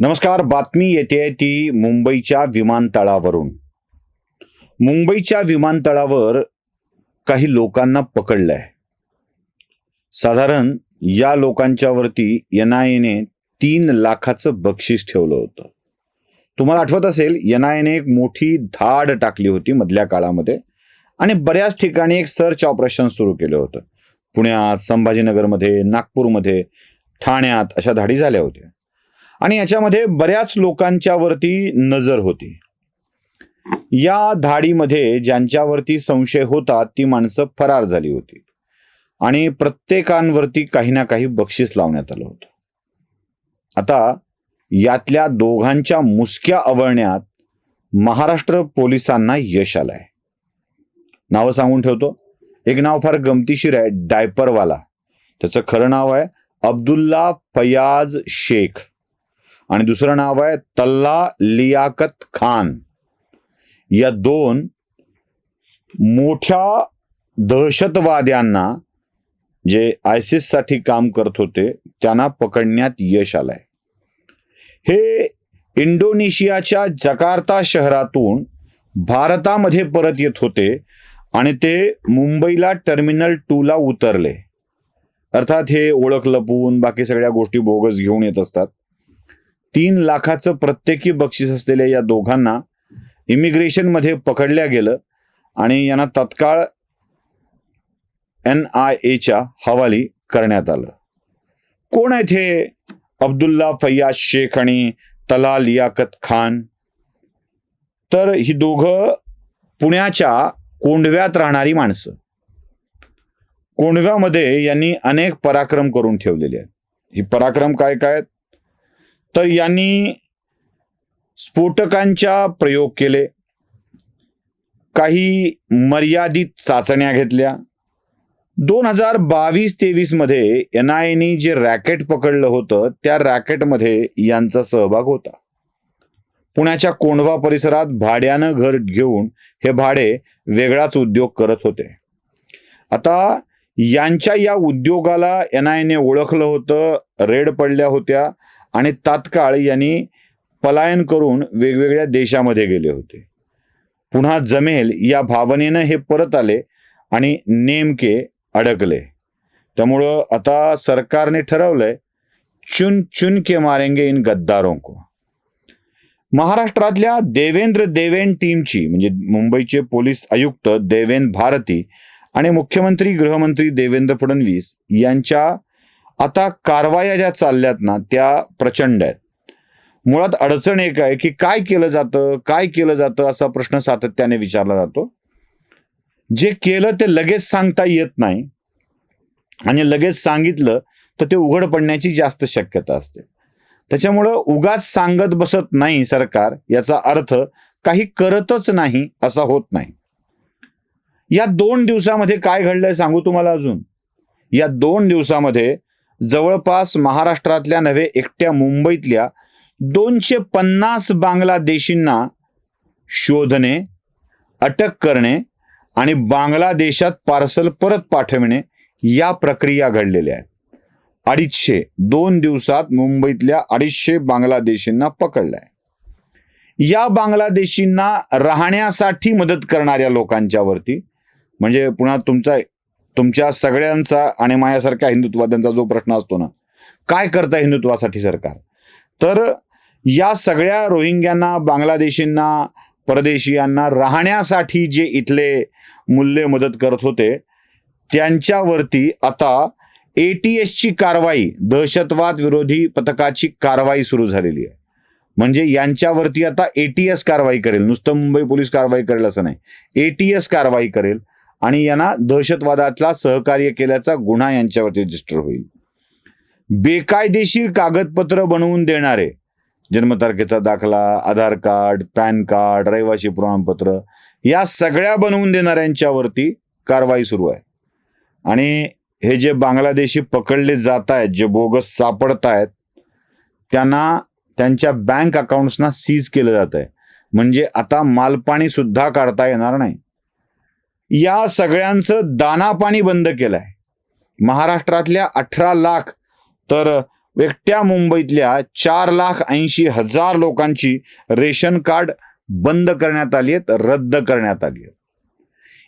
नमस्कार बातमी येते ती मुंबईच्या विमानतळावरून. मुंबईच्या विमानतळावर काही लोकांना पकडलंय. साधारण या लोकांच्यावरती एन आय एने तीन लाखाचं बक्षीस ठेवलं होतं. तुम्हाला आठवत असेल एन आय एने एक मोठी धाड टाकली होती मधल्या काळामध्ये आणि बऱ्याच ठिकाणी एक सर्च ऑपरेशन सुरू केलं होतं. पुण्यात संभाजीनगरमध्ये नागपूरमध्ये ठाण्यात अशा धाडी झाल्या होत्या. आणि याच्यामध्ये बऱ्याच लोकांच्या वरती नजर होती. या धाडीमध्ये ज्यांच्यावरती संशय होता ती माणसं फरार झाली होती. आणि प्रत्येकांवरती काही ना काही बक्षीस लावण्यात आलं होतं. आता यातल्या दोघांच्या मुसक्या अवळण्यात महाराष्ट्र पोलिसांना यश आलंय. नावं सांगून ठेवतो. एक नाव फार गमतीशीर आहे डायपरवाला. त्याचं खरं नाव आहे अब्दुल्ला फयाज शेख. आणि दुसरं नाव आहे तल्ला लियाकत खान. या दोन मोठ्या दहशतवाद्यांना जे आयसिससाठी काम करत होते त्यांना पकडण्यात यश आलंय. हे इंडोनेशियाच्या जकार्ता शहरातून भारतामध्ये परत येत होते आणि ते मुंबईला टर्मिनल टू ला उतरले. अर्थात हे ओळख लपवून बाकी सगळ्या गोष्टी बोगस घेऊन येत असतात. तीन लाखाचं प्रत्येकी बक्षीस असलेल्या या दोघांना इमिग्रेशनमध्ये पकडल्या गेलं आणि यांना तत्काळ एन आय एच्या हवाली करण्यात आलं. कोण आहेत हे? अब्दुल्ला फैयाज शेख आणि तला लियाकत खान. तर ही दोघं पुण्याच्या कोंडव्यात राहणारी माणसं. कोंडव्यामध्ये यांनी अनेक पराक्रम करून ठेवलेले आहेत. ही पराक्रम काय काय आहेत? तर यांनी स्फोटकांच्या प्रयोग केले. काही मर्यादित चाचण्या घेतल्या. दोन हजार बावीस तेवीसमध्ये एन आय एनी जे रॅकेट पकडलं होतं त्या रॅकेटमध्ये यांचा सहभाग होता. पुण्याच्या कोंढवा परिसरात भाड्यानं घर घेऊन हे भाडे वेगळाच उद्योग करत होते. आता यांच्या या उद्योगाला एन आय ने ओळखलं होतं रेड पडल्या होत्या आणि तात्काळ यांनी पलायन करून वेगवेगळ्या देशामध्ये गेले होते. पुन्हा जमेल या भावनेनं हे परत आले आणि नेमके अडकले. त्यामुळं आता सरकारने ठरवलंय चुन चुन के मारेंगे इन गद्दारों को. महाराष्ट्रातल्या देवेंद्र देवेन टीमची म्हणजे मुंबईचे पोलीस आयुक्त देवेन भारती आणि मुख्यमंत्री गृहमंत्री देवेंद्र फडणवीस यांच्या आता कारवाया ज्या चालल्यात ना त्या प्रचंड आहेत. मुळात अडचण एक आहे की काय केलं जातं काय केलं जातं असा प्रश्न सातत्याने विचारला जातो. जे केलं ते लगेच सांगता येत नाही आणि लगेच सांगितलं तर ते उघड पडण्याची जास्त शक्यता असते. त्याच्यामुळं उगाच सांगत बसत नाही सरकार याचा अर्थ काही करतच नाही असा होत नाही. या दोन दिवसामध्ये काय घडलंय सांगू तुम्हाला अजून? या दोन दिवसामध्ये जवळपास महाराष्ट्रातल्या नव्हे एकट्या मुंबईतल्या दोनशे पन्नास बांगलादेशींना शोधणे अटक करणे आणि बांगलादेशात पार्सल परत पाठविणे या प्रक्रिया घडलेल्या आहेत. अडीचशे दोन दिवसात मुंबईतल्या अडीचशे बांगलादेशींना पकडलंय. या बांगलादेशींना राहण्यासाठी मदत करणाऱ्या लोकांच्यावरती म्हणजे पुन्हा तुमचा तुमच्या सगळ्यांचा आणि माझ्यासारख्या हिंदुत्वाद्यांचा जो प्रश्न असतो ना काय करता हिंदुत्वासाठी सरकार? तर या सगळ्या रोहिंग्यांना बांगलादेशींना परदेशीयांना राहण्यासाठी जे इथले मूल्य मदत करत होते त्यांच्यावरती आता ए टी एसची कारवाई दहशतवाद विरोधी पथकाची कारवाई सुरू झालेली आहे. म्हणजे यांच्यावरती आता ए टी एस कारवाई करेल. नुसतं मुंबई पोलीस कारवाई करेल असं नाही. ए टी एस कारवाई करेल. आणि यांना दहशतवादातला सहकार्य केल्याचा गुन्हा यांच्यावरती रजिस्टर होईल. बेकायदेशीर कागदपत्र बनवून देणारे जन्मतारखेचा दाखला आधार कार्ड पॅन कार्ड रहिवासी प्रमाणपत्र या सगळ्या बनवून देणाऱ्यांच्यावरती कारवाई सुरू आहे. आणि हे जे बांगलादेशी पकडले जात आहेत जे बोगस सापडत आहेत त्यांना त्यांच्या बँक अकाउंट्सना सीज केलं जात आहे म्हणजे आता मालपाणी सुद्धा काढता येणार नाही. या सगळ्यांचं दानापाणी बंद केलंय. महाराष्ट्रातल्या अठरा लाख तर एकट्या मुंबईतल्या चार लाख ऐंशी हजार लोकांची रेशन कार्ड बंद करण्यात आली आहेत रद्द करण्यात आली आहेत.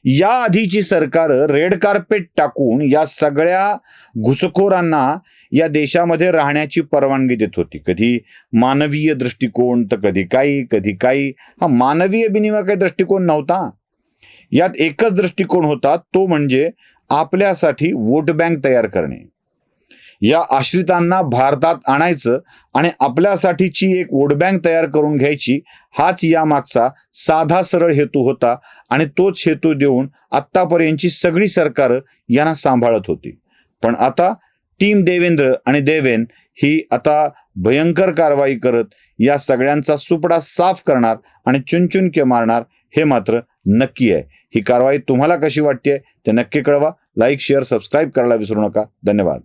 या आधीची सरकार रेड कार्पेट टाकून या सगळ्या घुसखोरांना या देशामध्ये राहण्याची परवानगी देत होती. कधी मानवीय दृष्टिकोन तर कधी काही कधी काही. हा मानवीय विनिमय काही दृष्टिकोन नव्हता. यात एकच दृष्टिकोन होता तो म्हणजे आपल्यासाठी वोट बँक तयार करणे. या आश्रितांना भारतात आणायचं आणि आपल्यासाठीची एक वोट बँक तयार करून घ्यायची हाच यामागचा साधा सरळ हेतू होता आणि तोच हेतू देऊन आत्तापर्यंतची सगळी सरकारं यांना सांभाळत होती. पण आता टीम देवेंद्र आणि देवेन ही आता भयंकर कारवाई करत या सगळ्यांचा सुपडा साफ करणार आणि चुनचुनके मारणार हे मात्र नक्की आहे. ही कारवाई तुम्हाला कशी वाटते ते नक्की कळवा. लाईक शेअर सबस्क्राईब करायला विसरू नका. धन्यवाद.